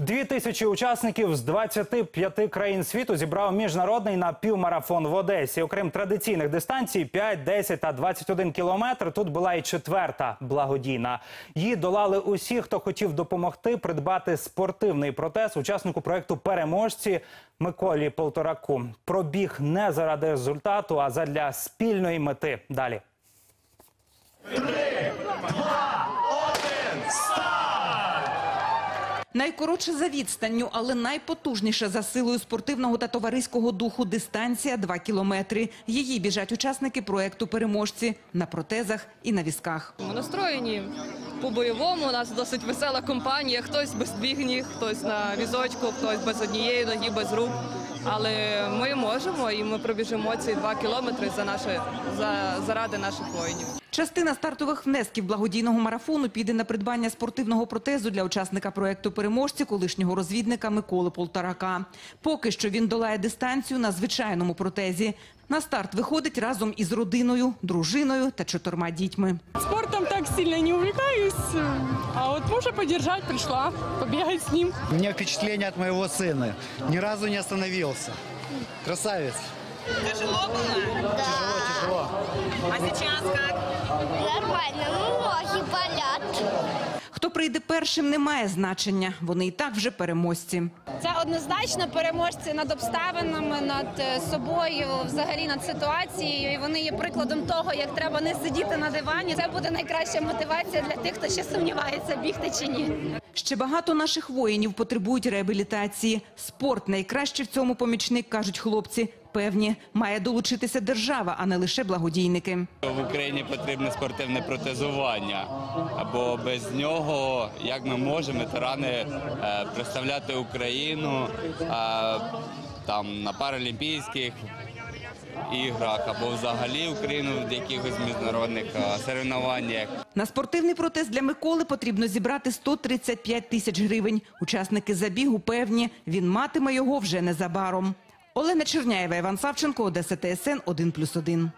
Дві тисячі учасників з 25 країн світу зібрав міжнародний напівмарафон в Одесі. Окрім традиційних дистанцій 5, 10 та 21 кілометр. Тут була і четверта благодійна. Її долали усі, хто хотів допомогти придбати спортивний протез учаснику проекту Переможці Миколі Полтораку. Пробіг не заради результату, а задля спільної мети. Далі. Найкоротша за відстанню, але найпотужніше за силою спортивного та товариського духу дистанція 2 кілометри. Її біжать учасники проекту переможці на протезах і на візках. Ми настроєні по-бойовому. У нас досить весела компанія. Хтось без бігні, хтось на візочку, хтось без однієї ноги, без рук. Але ми можемо і ми пробіжимо ці два кілометри за наше за заради наших воїнів. Частина стартових внесків благодійного марафону піде на придбання спортивного протезу для учасника проекту переможці, колишнього розвідника Миколи Полторака. Поки що він долає дистанцію на звичайному протезі. На старт виходить разом із родиною, дружиною та чотирма дітьми. Спортом так сильно не увлекаюсь, а вот мужа поддержать пришла, побегать с ним. У меня впечатление от моего сына. Ни разу не остановился. Красавец. Да. Тяжело, тяжело. Нормально, ну ноги болят. Хто прийде першим, не має значення. Вони і так вже переможці. Це однозначно переможці над обставинами, над е, собою, взагалі над ситуацією. І вони є прикладом того, як треба не сидіти на дивані. Це буде найкраща мотивація для тих, хто ще сумнівається, бігти чи ні. Ще багато наших воїнів потребують реабілітації. Спорт найкраще в цьому помічник, кажуть хлопці. Певні, має долучитися держава, а не лише благодійники. В Україні потрібне спортивне протезування, бо без нього як ми можемо ветерани е, представляти Україну е, там на паралімпійських іграх або взагалі Україну в якихось міжнародних е, соревнованнях. На спортивний протез для Миколи потрібно зібрати 135 тисяч гривень. Учасники забігу певні, він матиме його вже незабаром. Олена Черняєва, Іван Савченко, Одеса ТСН 1+,1.